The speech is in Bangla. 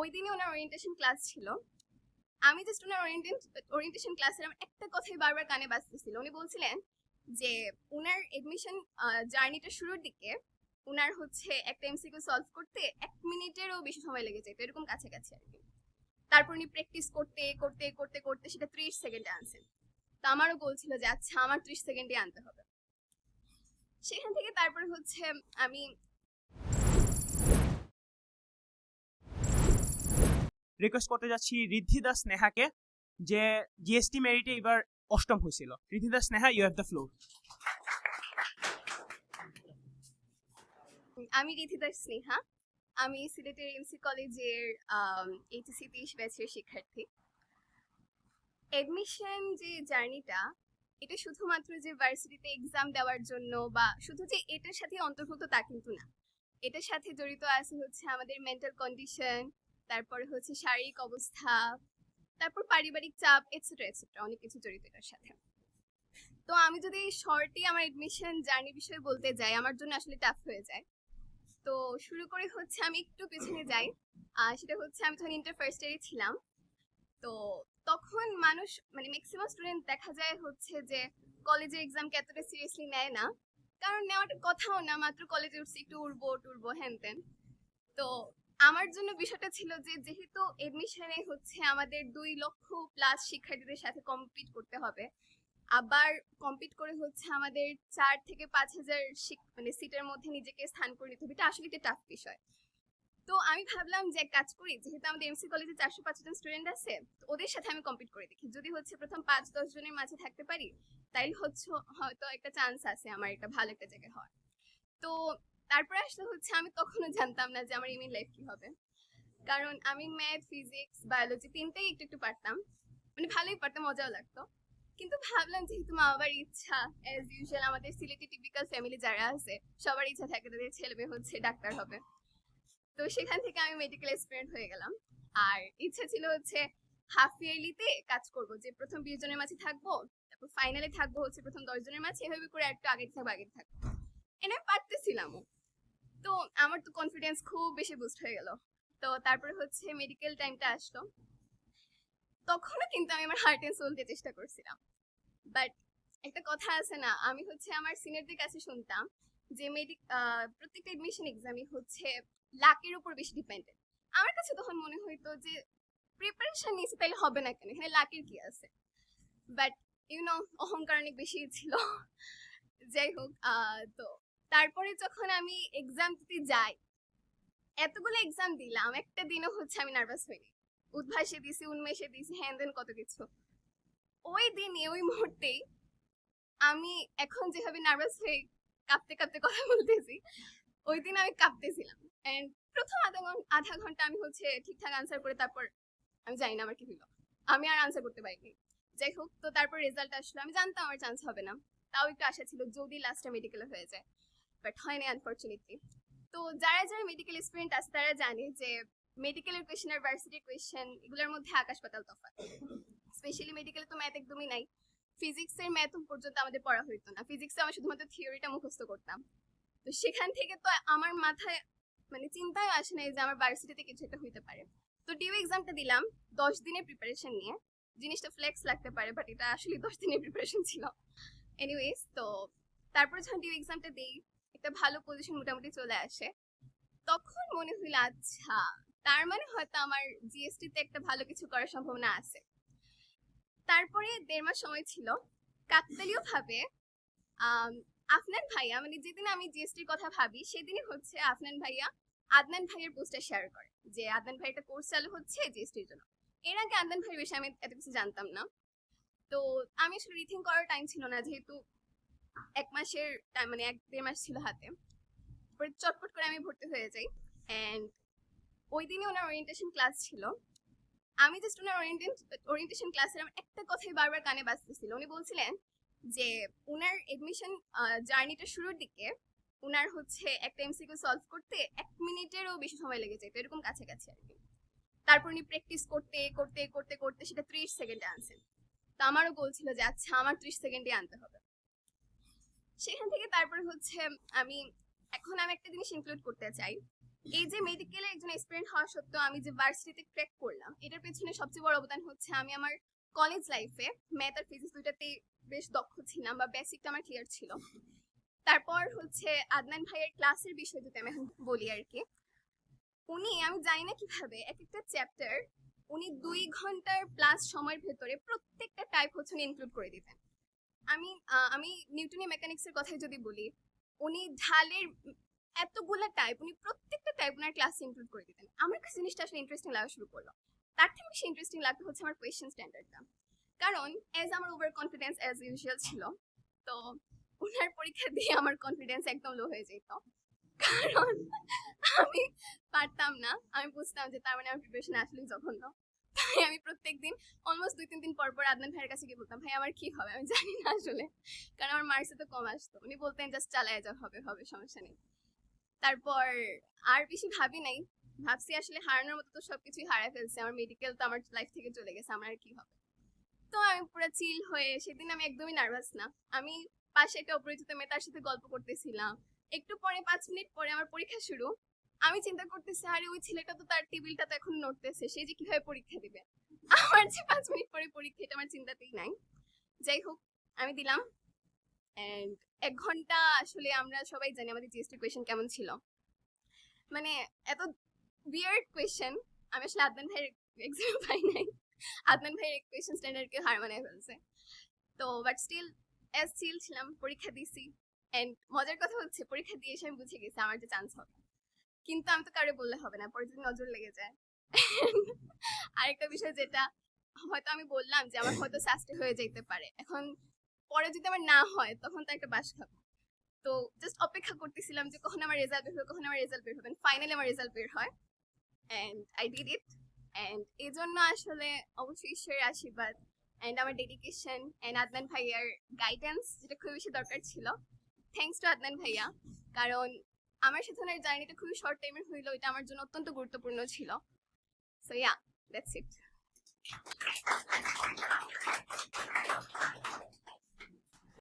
ওই দিনই ওনার ওরিয়েন্টেশন ক্লাস ছিল। আমি জাস্ট ওনার ওরিয়েন্টেশন ক্লাসের আমার একটা কথাই বারবার কানে বাজতেছিল। উনি বলছিলেন যে ওনার এডমিশন জার্নিটা শুরুর দিকে ওনার হচ্ছে একটা এমসিকিউ সলভ করতে এক মিনিটেরও বেশি সময় লেগে যেত। এরকম কাছাকাছি আর কি। তারপর উনি প্র্যাকটিস করতে করতে করতে করতে সেটা ত্রিশ সেকেন্ডে আনছেন। তো আমারও গোল ছিল যে আচ্ছা আমার ত্রিশ সেকেন্ডে আনতে হবে। সেখান থেকে তারপর হচ্ছে আমি রিকোয়েস্ট করতে যাচ্ছি রিদ্ধি দাস স্নেহাকে যে জিএসটি মেরিটে এবার অষ্টম হয়েছিল। Riddhi Das Sneha you have the floor আমি রিথিতা স্নেহা। আমি সিলেটের এমসি কলেজের এইচএসসি তেইশ ব্যাচের শিক্ষার্থী। এডমিশন যে জার্নিটা এটা শুধুমাত্র যে ভার্সিটিতে এক্সাম দেওয়ার জন্য বা শুধু যে এটার সাথে অন্তর্ভুক্ত তা কিন্তু না। এটার সাথে জড়িত আছে হচ্ছে আমাদের মেন্টাল কন্ডিশন তারপরে হচ্ছে শারীরিক অবস্থা, তারপর পারিবারিক চাপ এটসেট্রা এটসেট্রা অনেক কিছু জড়িত এটার সাথে। তো আমি যদি শর্টে আমার এডমিশন জার্নি বিষয়ে বলতে যাই, আমার জন্য আসলে টাফ হয়ে যায়। তো শুরু করে হচ্ছে আমি একটু পেছনে যাই। সেটা হচ্ছে আমি তখন ইন্টার ফার্স্ট ইয়ারে ছিলাম, তো তখন মানুষ মানে ম্যাক্সিমাম স্টুডেন্ট দেখা যায় হচ্ছে যে কলেজের এক্সামকে এতটা সিরিয়াসলি নেয় না। কারণ নেওয়াটা কথাও না, মাত্র কলেজে উঠছি, একটু উড়বো, টুরবো হ্যান ত্যান তো আমার জন্য বিষয়টা ছিল যে, যেহেতু এডমিশনে হচ্ছে আমাদের দুই লক্ষ প্লাস শিক্ষার্থীদের সাথে কম্পিট করতে হবে, আবার কম্পিট করে হচ্ছে আমাদের চার থেকে পাঁচ হাজার মানে সিটের মধ্যে নিজেকে স্থান করে নিতে হবে, এটা আসলে একটা টাফ বিষয়। তো আমি ভাবলাম যে কাজ করি, যেহেতু আমাদের এমসি কলেজে চারশো পাঁচ জন স্টুডেন্ট আছে ওদের সাথে আমি কম্পিট করে দেখি। যদি হচ্ছে প্রথম পাঁচ দশ জনের মাঝে থাকতে পারি, তাইলে হচ্ছে, হয়তো একটা চান্স আছে আমার একটা ভালো একটা জায়গায় হওয়ার। তো তারপরে আসলে হচ্ছে আমি তখনও জানতাম না যে আমার ইমেল লাইফ কি হবে। কারণ আমি ম্যাথ ফিজিক্স বায়োলজি তিনটাই একটু একটু পারতাম। মানে ভালোই পারতাম, মজাও লাগতো। কিন্তু ভাবলাম যেহেতু মা বাবার ইচ্ছা অ্যাজ ইউজুয়াল আমাদের সিলেটি টিপিক্যাল ফ্যামিলি যারা আছে, সবার ইচ্ছা থাকে তাদের ছেলে মেয়ে হচ্ছে ডাক্তার হবে। তো সেখান থেকে আমি মেডিকেল স্টুডেন্ট হয়ে গেলাম। আর ইচ্ছা ছিল হচ্ছে হাফ ইয়ারলিতে কাজ করব, যে প্রথম বিশ জনের মাঝে থাকব, তারপর ফাইনালে থাকব হচ্ছে প্রথম দশ জনের মাঝে, এভাবে করে একটু আগে থাকব আগে থাকব। এনে পারতেছিলামও। তো আমার তো কনফিডেন্স খুব বেশি বুস্ট হয়ে গেল। তো তারপরে হচ্ছে মেডিকেল টাইমটা আসলো। তখনও কিন্তু আমি আমার হার্ট অ্যান্ড সোল দিয়ে চেষ্টা করছিলাম। বাট একটা কথা আছে না, আমি হচ্ছে আমার সিনিয়রদের কাছে শুনতাম যে মেডিক প্রত্যেকটা এডমিশন এক্সামই হচ্ছে লাকের উপর বেশি ডিপেন্ডেন্ট আমার কাছে তখন মনে হইতো যে প্রিপারেশন নিয়েছি তাইলে হবে না কেন? এখানে লাকের কি আছে? বাট ইউনো অহংকার অনেক বেশি ছিল। যাই হোক তো তারপরে যখন আমি এক্সাম দিতে যাই, এতগুলো এক্সাম দিলাম, একটা দিনও হচ্ছে আমি নার্ভাস হইনি। উদ্ভাসে দিছি, উন্মেষে দিছি, হ্যান দেন কত কিছু। ওই দিনে, ওই মুহূর্তেই আমি এখন যেভাবে নার্ভাস হয়ে কাঁপতে কাঁপতে কথা বলতেছি, ওই দিন আমি কাঁপতেছিলাম। এন্ড প্রথম আধা ঘণ্টা আধা ঘণ্টা আমি হচ্ছে ঠিকঠাক আনসার করে তারপর আমি জানি না আমার কি হলো আমি আর আনসার করতে পারিনি। যাই হোক, তো তারপর রেজাল্ট আসলো। আমি জানতাম আমার চান্স হবে না। তাও একটু আশা ছিল, যদি লাস্টে মেডিকেল হয়ে যায়। বাট হয়নি আনফর্চুনেটলি তো যারা যারা মেডিকেল স্টুডেন্ট আছে, তারা জানে যে মেডিকেলের কোয়েশ্চেন আর ভার্সিটির কোয়েশ্চেন এগুলোর মধ্যে আকাশ পাতাল তফাৎ। স্পেশালি মেডিকেলে তো ম্যাথ একদমই নাই। ফিজিক্সের ম্যাথ পর্যন্ত আমাদের পড়া হইতো না। ফিজিক্সে আমি শুধুমাত্র থিওরিটা মুখস্থ করতাম। তো সেখান থেকে তো আমার মাথায় মানে চিন্তায় আসে নাই যে আমার ভার্সিটিতে কিছু একটা হইতে পারে। তো ডিউ এক্সামটা দিলাম দশ দিনের প্রিপারেশন নিয়ে। জিনিসটা ফ্লেক্স লাগতে পারে বাট এটা আসলে দশ দিনের প্রিপারেশন ছিল। এনিওয়েজ তো তারপর যখন ডিউ এক্সামটা দিই একটা ভালো পজিশন মোটামুটি চলে আসে। তখন মনে হইল আচ্ছা তার মানে হয়তো আমার জিএসটি তে একটা ভালো কিছু করার সম্ভাবনা আছে। তারপরে দেড় মাস সময় ছিল। কাকতালীয় ভাবে আফনান ভাইয়া মানে যেদিন আমি জিএসটির কথা ভাবি, সেদিনই হচ্ছে আফনান ভাইয়া আদনান ভাইয়ের পোস্টটা শেয়ার করে, যে আদনান ভাই একটা কোর্স চালু হচ্ছে জিএসটির জন্য। এর আগে আদনান ভাইয়ের বিষয়ে আমি এত কিছু জানতাম না। তো আমি আসলে রিথিং করার টাইম ছিল না, যেহেতু এক মাসের মানে এক দেড় মাস ছিল হাতে। পরে চটপট করে আমি ভর্তি হয়ে যাই। অ্যান্ড ওই দিনই ওনার ওরিয়েন্টেশন ক্লাস ছিল। আমি জাস্ট ওনার ওরিয়েন্টেশন ক্লাসের আমার একটা কথাই বারবার কানে বাজতেছিল। উনি বলছিলেন যে ওনার এডমিশন জার্নিটা শুরুর দিকে ওনার হচ্ছে একটা এমসিকিউ সলভ করতে এক মিনিটেরও বেশি সময় লেগে যেত। এরকম কাছাকাছি আর কি। তারপর উনি প্র্যাকটিস করতে করতে করতে করতে সেটা ত্রিশ সেকেন্ডে আনছেন। তো আমারও গোল ছিল যে আচ্ছা আমার ত্রিশ সেকেন্ডে আনতে হবে। সেখান থেকে তারপর হচ্ছে আমি, এখন আমি একটা জিনিস ইনক্লুড করতে চাই। এই যে মেডিকেলে একজন এক্সপিরিয়েন্স হওয়া সত্ত্বেও আমি যে ভার্সিটিতে ক্র্যাক করলাম, এটার পেছনে সবচেয়ে বড় অবদান হচ্ছে আমি আমার কলেজ লাইফে ম্যাথ আর ফিজিক্স দুইটাতেই বেশ দক্ষ ছিলাম বা বেসিকটা আমার ক্লিয়ার ছিল। তারপর হচ্ছে আদনান ভাইয়ের ক্লাসের বিষয় যদি আমি এখন বলি আর কি, উনি, আমি জানি না কীভাবে, এক একটা চ্যাপ্টার উনি দুই ঘণ্টার প্লাস সময়ের ভেতরে প্রত্যেকটা টাইপ হচ্ছে ইনক্লুড করে দিতেন। আমি আমি নিউটনি মেকানিক্সের কথাই যদি বলি, উনি ঢালের এতগুলা টাইপ উনি প্রত্যেকটা টাইপ ওনার ক্লাসে ইনক্লুড করে দিতেন। আমার কাছে জিনিসটা আসলে ইন্টারেস্টিং লাগা শুরু করল। তার থেকে বেশি ইন্টারেস্টিং লাগতো হচ্ছে আমার কোয়েশ্চেন স্ট্যান্ডার্ডটা কারণ অ্যাজ আমার ওভার কনফিডেন্স অ্যাজ ইউজুয়াল ছিল, তো ওনার পরীক্ষা দিয়ে আমার কনফিডেন্স একদম লো হয়ে যেত। কারণ, আমি পারতাম না। আমি বুঝতাম যে তার মানে আমার প্রিপারেশন আসলেই জঘন্য। তাই আমি প্রত্যেকদিন অলমোস্ট দুই, তিন দিন পর পর আদনান ভাইয়ের কাছে গিয়ে বলতাম, ভাই, আমার কি হবে? আমি জানি না আসলে। কারণ আমার মার্কসে তো কম আসতো। উনি বলতেন, জাস্ট চালায় যা হবে হবে, সমস্যা নেই। তারপর আর বেশি ভাবি নাই। ভাবছি আসলে হারানোর মতো তো সবকিছুই হারায় ফেলছে। আমার মেডিকেল তো আমার লাইফ থেকে চলে গেছে, আমার আর কি হবে? তো আমি পুরো চিল হয়ে, সেদিন আমি একদমই নার্ভাস না। আমি পাশে একটা অপরিচিত মেয়ে তার সাথে গল্প করতেছিলাম। একটু পরে, পাঁচ মিনিট পরে আমার পরীক্ষা শুরু। আমি চিন্তা করতেছি, আরে, ওই ছেলেটা তো তার টেবিলটা তো এখন নড়তেছে, সে যে কীভাবে পরীক্ষা দিবে? আমার যে পাঁচ মিনিট পরে পরীক্ষা, এটা আমার চিন্তাতেই নাই। যাই হোক, আমি দিলাম। এক ঘণ্টা আসলে আমরা সবাই জানি আমাদের জিএসটি কোয়েশ্চেন কেমন ছিল। মানে এত বিয়ার্ড কোয়েশ্চেন আমি আসলে আদনান ভাইয়ের এক্সাম পাই নাই। আদনান ভাইয়ের কোয়েশ্চেন স্ট্যান্ডার্ডকে হার মানায় ফেলছে। তো বাট স্টিল অ্যাজ চিল ছিলাম, পরীক্ষা দিছি। এন্ড মজার কথা হচ্ছে, পরীক্ষা দিয়ে এসে আমি বুঝে গেছি, আমার যে চান্স হবে। কিন্তু আমি তো কারও বললে হবে না পরে যদি নজর লেগে যায়। আরেকটা বিষয় যেটা, হয়তো আমি বললাম যে আমার হয়তো সাস্টে হয়ে যেতে পারে। এখন পরে যদি আমার না হয়, তখন তো একটা বাস খাব। তো জাস্ট অপেক্ষা করতেছিলাম যে কখন আমার রেজাল্ট বের হবে, কখন আমার রেজাল্ট বের হবে। ফাইনালি আমার রেজাল্ট বের হয়। And I did it and এই জন্য আসলে অবশ্যই ঈশ্বরের আশীর্বাদ। অ্যান্ড আমার ডেডিকেশন অ্যান্ড আদনান ভাইয়ার গাইডেন্স যেটা খুবই বেশি দরকার ছিল। থ্যাংকস টু আদনান ভাইয়া। কারণ আমার সাথে ওনার জার্নিটা খুবই শর্ট টাইমের হইল এটা আমার জন্য অত্যন্ত গুরুত্বপূর্ণ ছিল। So yeah that's it